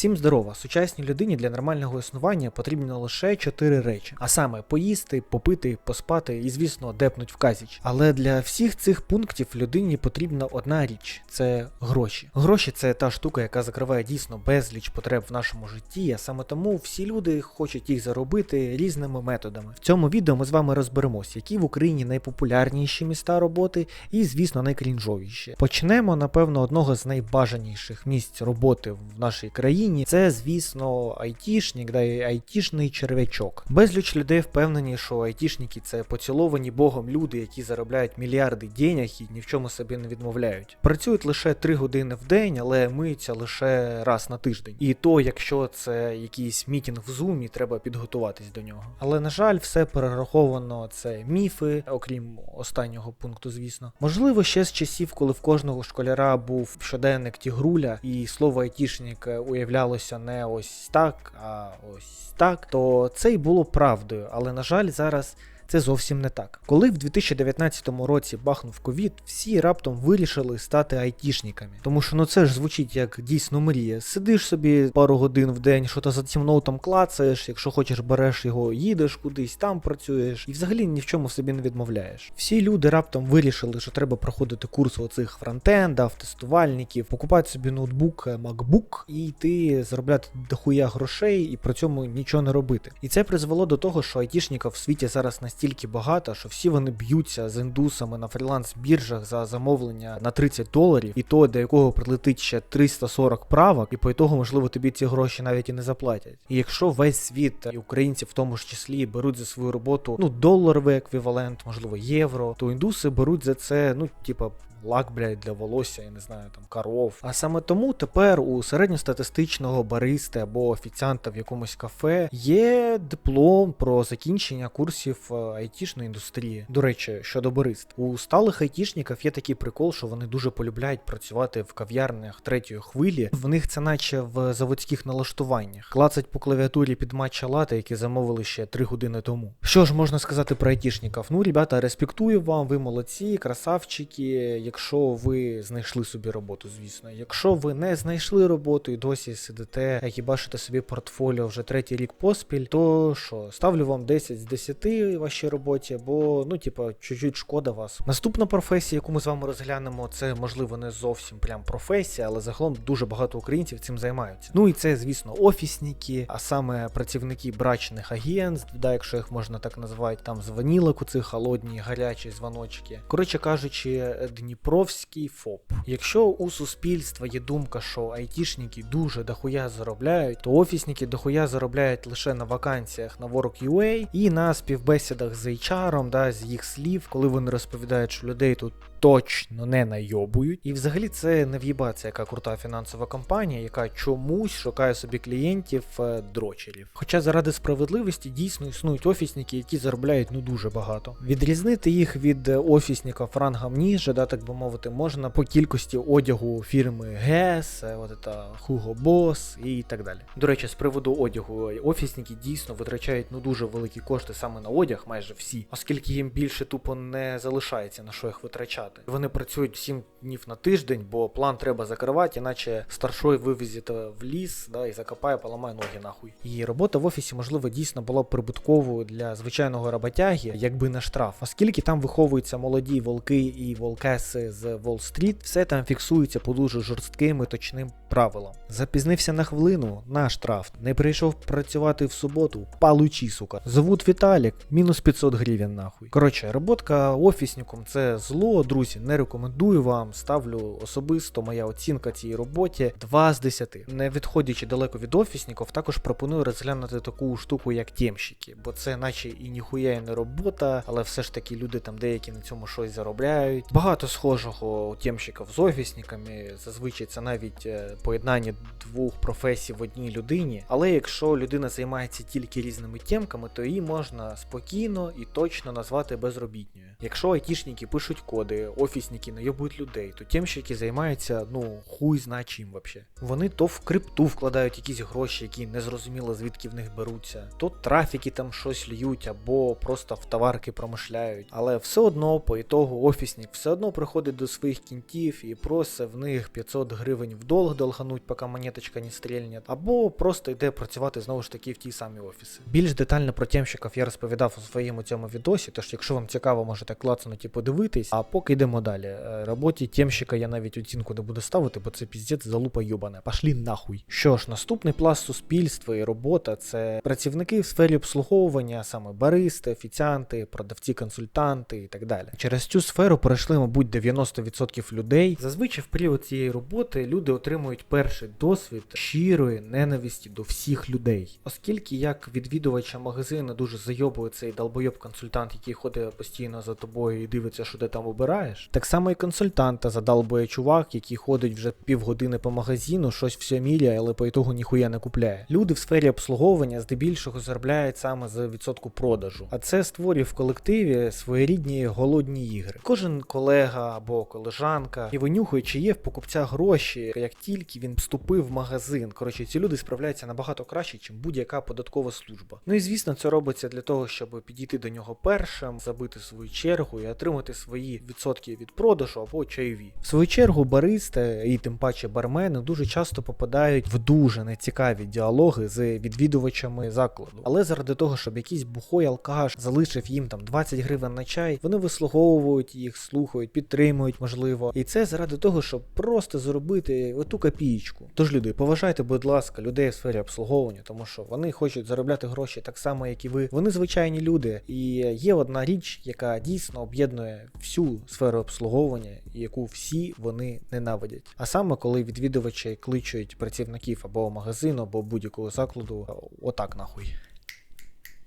Всім здорова, сучасній людині для нормального існування потрібно лише чотири речі: а саме поїсти, попити, поспати і, звісно, депнуть в казіч. Але для всіх цих пунктів людині потрібна одна річ це гроші. Гроші це та штука, яка закриває дійсно безліч потреб в нашому житті, а саме тому всі люди хочуть їх заробити різними методами. В цьому відео ми з вами розберемось, які в Україні найпопулярніші міста роботи і, звісно, найкрінжовіші. Почнемо, напевно, одного з найбажаніших місць роботи в нашій країні. Це, звісно, айтішник, да і айтішний черв'ячок. Безліч людей впевнені, що айтішники це поціловані Богом люди, які заробляють мільярди денег і ні в чому собі не відмовляють. Працюють лише 3 години в день, але миються лише раз на тиждень. І то, якщо це якийсь мітінг в зумі, треба підготуватись до нього. Але на жаль, все перераховано це міфи, окрім останнього пункту, звісно. Можливо, ще з часів, коли в кожного школяра був щоденник тігруля, і слово айтішник е, уявлялося не ось так, а ось так, то це й було правдою. Але на жаль, зараз. Це зовсім не так. Коли в 2019 році бахнув ковід, всі раптом вирішили стати айтішниками. Тому що ну це ж звучить як дійсно мрія. Сидиш собі пару годин в день, що то за цим ноутом клацаєш, якщо хочеш, береш його, їдеш кудись, там працюєш, і взагалі ні в чому собі не відмовляєш. Всі люди раптом вирішили, що треба проходити курси оцих фронтендів, тестувальників, покупати собі ноутбук, MacBook і йти заробляти дохуя грошей і при цьому нічого не робити. І це призвело до того, що айтішників в світі зараз настільки багато, що всі вони б'ються з індусами на фріланс-біржах за замовлення на 30 доларів, і то, до якого прилетить ще 340 правок, і по ітогу, можливо, тобі ці гроші навіть і не заплатять. І якщо весь світ і українці в тому ж числі беруть за свою роботу ну доларовий еквівалент, можливо, євро, то індуси беруть за це, ну, типа. Лак, блядь, для волосся, я не знаю, там коров. А саме тому тепер у середньостатистичного баристи або офіціанта в якомусь кафе є диплом про закінчення курсів е, айтішної індустрії. До речі, щодо барист. У сталих айтішників є такий прикол, що вони дуже полюбляють працювати в кав'ярнях третьої хвилі. В них це наче в заводських налаштуваннях. Клацать по клавіатурі під матча лати, які замовили ще 3 години тому. Що ж можна сказати про айтішників? Ну, ребята, респектую вам, ви молодці, красавчики якщо ви знайшли собі роботу, звісно. Якщо ви не знайшли роботу і досі сидите, і бачите собі портфоліо вже третій рік поспіль, то що, ставлю вам 10 з 10 вашій роботі, бо ну, типа, чуть-чуть шкода вас. Наступна професія, яку ми з вами розглянемо, це можливо не зовсім прям професія, але загалом дуже багато українців цим займаються. Ну і це, звісно, офісники, а саме працівники брачних агентств, да, якщо їх можна так назвати, там дзвонілок у цих холодні, гарячі дзвоночки. Коротше кажучи, Дніпровський ФОП. Якщо у суспільства є думка, що айтішники дуже дохуя заробляють, то офісники дохуя заробляють лише на вакансіях на Work.ua і на співбесідах з HR, да, з їх слів, коли вони розповідають, що людей тут точно не найобують. І взагалі це не в'їбаться, яка крута фінансова компанія, яка чомусь шукає собі клієнтів е, дрочерів. Хоча заради справедливості дійсно існують офісники, які заробляють ну дуже багато. Відрізнити їх від е, офісників рангом ніже, да, так би мовити, можна по кількості одягу фірми Гес, е, от це Hugo Boss і так далі. До речі, з приводу одягу, офісники дійсно витрачають ну дуже великі кошти саме на одяг, майже всі, оскільки їм більше тупо не залишається на що їх витрачати. Вони працюють 7 днів на тиждень, бо план треба закривати, іначе старшой вивезете в ліс да, і закопає, поламає ноги нахуй. І робота в офісі, можливо, дійсно була б прибутковою для звичайного роботяги, якби не штраф. Оскільки там виховуються молоді волки і волкеси з Уолл-стріт, все там фіксується по дуже жорстким і точним правилам. Запізнився на хвилину на штраф, не прийшов працювати в суботу, палучі, сука. Зовут Віталік, мінус 500 гривень нахуй. Коротше, роботка офісником це зло, друзі, не рекомендую вам. Ставлю особисто моя оцінка цій роботі 2 з 10. Не відходячи далеко від офісників, також пропоную розглянути таку штуку, як тємщики, бо це наче і ніхуя не робота, але все ж таки люди там деякі на цьому щось заробляють. Багато схожого у тємщиків з офісниками, зазвичай це навіть е, поєднання двох професій в одній людині. Але якщо людина займається тільки різними тємками, то її можна спокійно і точно назвати безробітною. Якщо айтішники пишуть коди, офісники найобують людей. то тємщики займаються, ну, хуй зна чим вообще. Вони то в крипту вкладають якісь гроші, які не зрозуміло звідки в них беруться, то трафіки там щось льють, або просто в товарки промишляють. Але все одно, по ітогу, офісник все одно приходить до своїх кінтів і просить в них 500 гривень в долг долгануть, поки монеточка не стрільне, або просто йде працювати знову ж таки в ті самі офіси. Більш детально про тємщиків я розповідав у своєму цьому відосі, тож якщо вам цікаво, можете клацнути і подивитись. А поки йдемо далі. Е, Роботі тємщика я навіть оцінку не буду ставити, бо це піздець залупа юбана. Пашлі нахуй. Що ж, наступний пласт суспільства і робота це працівники в сфері обслуговування, саме баристи, офіціанти, продавці, консультанти і так далі. Через цю сферу пройшли, мабуть, 90% людей. Зазвичай в період цієї роботи люди отримують перший досвід щирої ненависті до всіх людей. Оскільки як відвідувача магазину дуже зайобує цей долбойоб-консультант, який ходить постійно за тобою і дивиться, що ти там обираєш. Так само і консультанта задалбує чувак, який ходить вже півгодини по магазину, щось все міряє, але по ітогу ніхуя не купляє. Люди в сфері обслуговування здебільшого заробляють саме за відсотку продажу, а це створює в колективі своєрідні голодні ігри. Кожен колега або колежанка і винюхує, чи є в покупця гроші, як тільки він вступив в магазин. Коротше, ці люди справляються набагато краще, ніж будь-яка податкова служба. Ну і звісно, це робиться для того, щоб підійти до нього першим, забити свою чергу і отримати свої відсотки від продажу або чайові. В свою чергу, баристи і тим паче бармени дуже часто попадають в дуже нецікаві діалоги з відвідувачами закладу. Але заради того, щоб якийсь бухой алкаш залишив їм там 20 гривень на чай, вони вислуговують їх, слухають, підтримують, можливо. І це заради того, щоб просто заробити оту копієчку. Тож люди, поважайте, будь ласка, людей в сфері обслуговування, тому що вони хочуть заробляти гроші так само, як і ви. Вони звичайні люди. І є одна річ, яка дійсно об'єднує всю сферу обслуговування, яку всі вони ненавидять. А саме коли відвідувачі кличуть працівників або магазину, або будь-якого закладу, отак нахуй.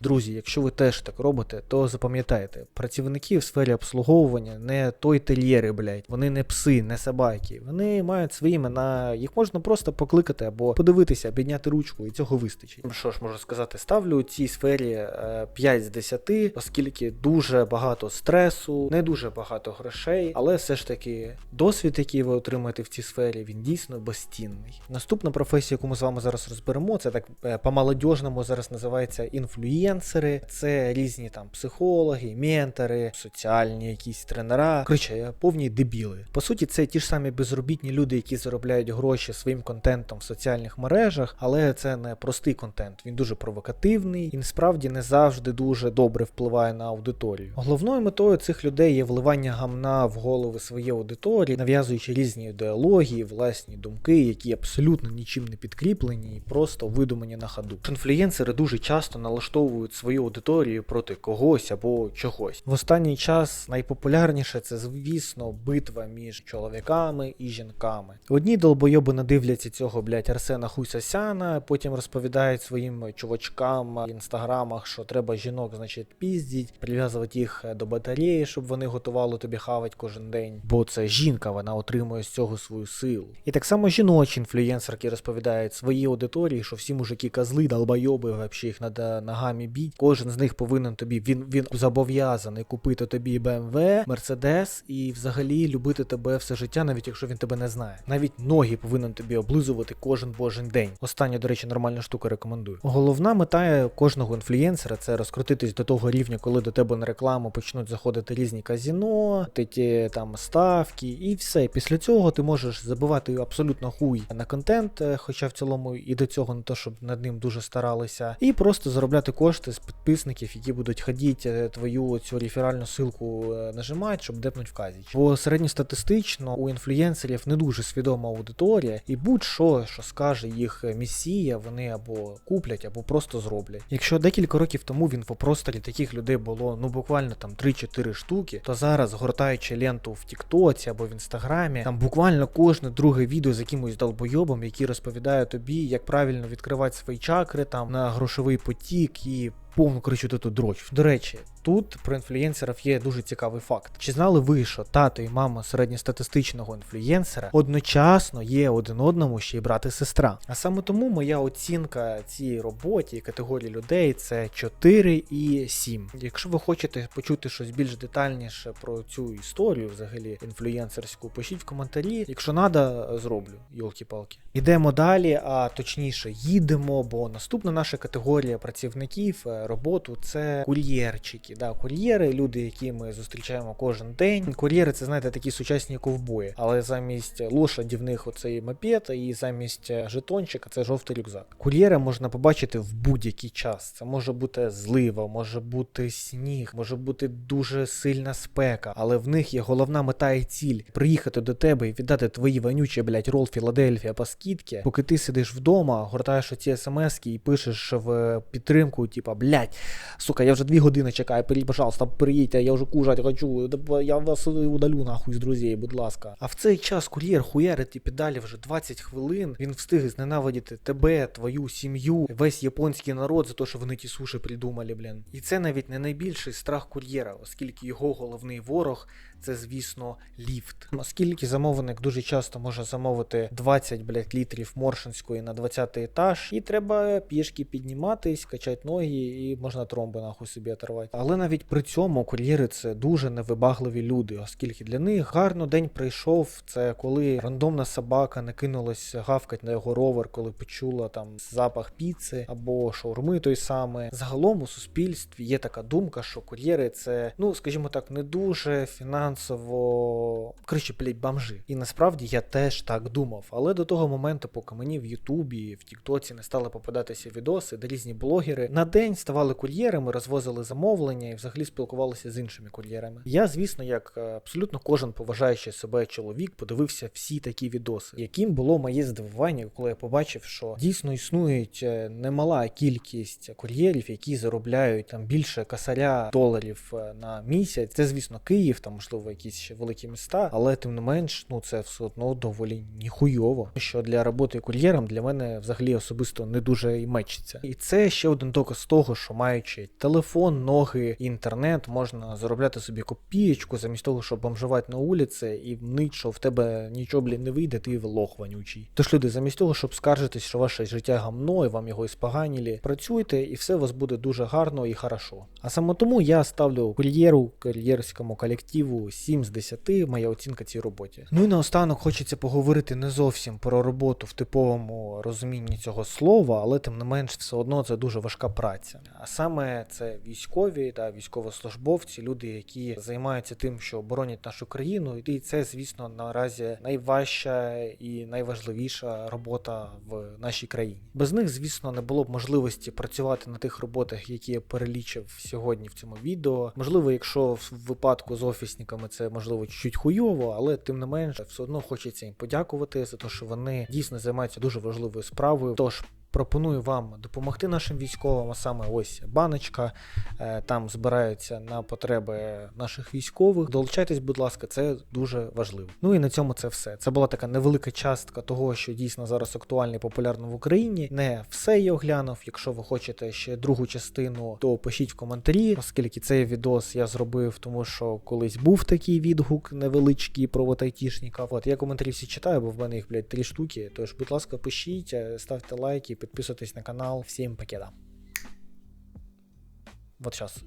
Друзі, якщо ви теж так робите, то запам'ятайте, працівники в сфері обслуговування не той тельєри, блядь, вони не пси, не собаки. Вони мають свої імена, їх можна просто покликати або подивитися, підняти ручку, і цього вистачить. Ну Що ж можу сказати, ставлю цій сфері е, 5 з 10, оскільки дуже багато стресу, не дуже багато грошей, але все ж таки досвід, який ви отримаєте в цій сфері, він дійсно безцінний. Наступна професія, яку ми з вами зараз розберемо, це так е, по-молодіжному зараз називається інфлюєнсери. Це різні там психологи, ментори, соціальні якісь тренера. Коротше, повні дебіли. По суті, це ті ж самі безробітні люди, які заробляють гроші своїм контентом в соціальних мережах, але це не простий контент. Він дуже провокативний і насправді не завжди дуже добре впливає на аудиторію. Головною метою цих людей є вливання гамна в голови своєї аудиторії, нав'язуючи різні ідеології, власні думки, які абсолютно нічим не підкріплені і просто видумані на ходу. Інфлюєнсери дуже часто налаштовують свою аудиторію проти когось або чогось. В останній час найпопулярніше це, звісно, битва між чоловіками і жінками. Одні долбойоби надивляться цього, блять, Арсена Хусясяна, потім розповідають своїм чувачкам в інстаграмах, що треба жінок, значить, піздіть, прив'язувати їх до батареї, щоб вони готували тобі хавать кожен день. Бо це жінка, вона отримує з цього свою силу. І так само жіночі інфлюєнсерки розповідають своїй аудиторії, що всі мужики козли, долбойоби, вообще їх треба ногами біть. Кожен з них повинен тобі, він він зобов'язаний купити тобі BMW, Mercedes і взагалі любити тебе все життя, навіть якщо він тебе не знає. Навіть ноги повинен тобі облизувати кожен божий день. Остання, до речі, нормальна штука рекомендую. Головна мета кожного інфлюєнсера це розкрутитись до того рівня, коли до тебе на рекламу почнуть заходити різні казіно, ті там ставки і все. Після цього ти можеш забивати абсолютно хуй на контент, е, хоча в цілому і до цього не то, щоб над ним дуже старалися, і просто заробляти кошти з підписників, які будуть ходити е, твою цю реферальну силку е, нажимати, щоб депнуть в казіч. Бо середньостатистично у інфлюєнсерів не дуже свідома аудиторія, і будь-що, що скаже їх месія, вони або куплять, або просто зроблять. Якщо декілька років тому в інфопросторі таких людей було ну буквально там 3-4 штуки, то зараз, гортаючи ленту в Тіктоці або в інстаграмі, там буквально кожне друге відео з якимось долбойобом, який розповідає тобі, як правильно відкривати свої чакри там на грошовий потік і і повну коротше тут дрочь. До речі, тут про інфлюєнсерів є дуже цікавий факт. Чи знали ви, що тато і мама середньостатистичного інфлюєнсера одночасно є один одному ще й брат і сестра? А саме тому моя оцінка цій роботі і категорії людей це 4 і 7. Якщо ви хочете почути щось більш детальніше про цю історію, взагалі інфлюєнсерську, пишіть в коментарі. Якщо надо, зроблю, йолки-палки. Ідемо далі, а точніше, їдемо, бо наступна наша категорія працівників е, роботу це кур'єрчики. Да, кур'єри, люди, які ми зустрічаємо кожен день. Кур'єри це знаєте такі сучасні ковбої, але замість лошаді в них оцей мопед, і замість жетончика це жовтий рюкзак. Кур'єра можна побачити в будь-який час. Це може бути злива, може бути сніг, може бути дуже сильна спека, але в них є головна мета і ціль приїхати до тебе і віддати твої вонючі, блядь, рол Філадельфія по скидці, поки ти сидиш вдома, гортаєш оці смски і пишеш в підтримку, типа, блядь, сука, я вже дві години чекаю, перейдь, пожалуйста, приїдьте, я вже кушать хочу, я вас удалю нахуй з друзей, будь ласка. А в цей час кур'єр хуярить і педалі вже 20 хвилин. Він встиг зненавидіти тебе, твою сім'ю, весь японський народ за те, що вони ті суші придумали, блін. І це навіть не найбільший страх кур'єра, оскільки його головний ворог це, звісно, ліфт. Оскільки замовник дуже часто може замовити 20 блядь, літрів моршинської на 20 етаж, і треба пішки підніматись, качати ноги, і можна тромби нахуй собі оторвати. Але навіть при цьому кур'єри це дуже невибагливі люди, оскільки для них гарно день прийшов. Це коли рандомна собака не кинулась гавкать на його ровер, коли почула там запах піци або шаурми той самий. Загалом у суспільстві є така думка, що кур'єри це, ну скажімо так, не дуже фінансово коротше, блядь, бомжи. І насправді я теж так думав. Але до того моменту, поки мені в Ютубі, в Тіктоці не стали попадатися відоси, де різні блогери на день ставали кур'єрами, розвозили замовлення і взагалі спілкувалися з іншими кур'єрами. Я, звісно, як е, абсолютно кожен поважаючий себе чоловік, подивився всі такі відоси, яким було моє здивування, коли я побачив, що дійсно існують е, немала кількість кур'єрів, які заробляють там більше косаря доларів е, на місяць. Це, звісно, Київ, там можливо якісь ще великі міста, але тим не менш, ну це все одно доволі ніхуйово. Що для роботи кур'єром для мене взагалі особисто не дуже і мечиться. І це ще один доказ того, що маючи телефон, ноги, інтернет, можна заробляти собі копієчку, замість того, щоб бомжувати на вулиці і нить, що в тебе нічого блін не вийде, ти лох вонючий. Тож люди, замість того, щоб скаржитись, що ваше життя гамно і вам його іспоганілі, працюйте, і все у вас буде дуже гарно і хорошо. А саме тому я ставлю кур'єру, кур'єрському колективу 7 з 10, моя оцінка цій роботі. Ну і наостанок хочеться поговорити не зовсім про роботу в типовому розумінні цього слова, але тим не менш все одно це дуже важка праця. А саме це військові та військовослужбовці, люди, які займаються тим, що боронять нашу країну, і це, звісно, наразі найважча і найважливіша робота в нашій країні. Без них, звісно, не було б можливості працювати на тих роботах, які я перелічив сьогодні в цьому відео. Можливо, якщо в випадку з офісниками це можливо чуть хуйово, але тим не менше, все одно хочеться їм подякувати за те, що вони дійсно займаються дуже важливою справою. Тож пропоную вам допомогти нашим військовим, а саме ось баночка. Е, Там збираються на потреби наших військових. Долучайтесь, будь ласка, це дуже важливо. Ну і на цьому це все. Це була така невелика частка того, що дійсно зараз актуально і популярно в Україні. Не все я оглянув. Якщо ви хочете ще другу частину, то пишіть в коментарі, оскільки цей відос я зробив, тому що колись був такий відгук невеличкий про айтішника. От я коментарі всі читаю, бо в мене їх, блядь, три штуки. Тож, будь ласка, пишіть, е, ставте лайки, підписуйтесь на канал. Всем пока. Вот сейчас.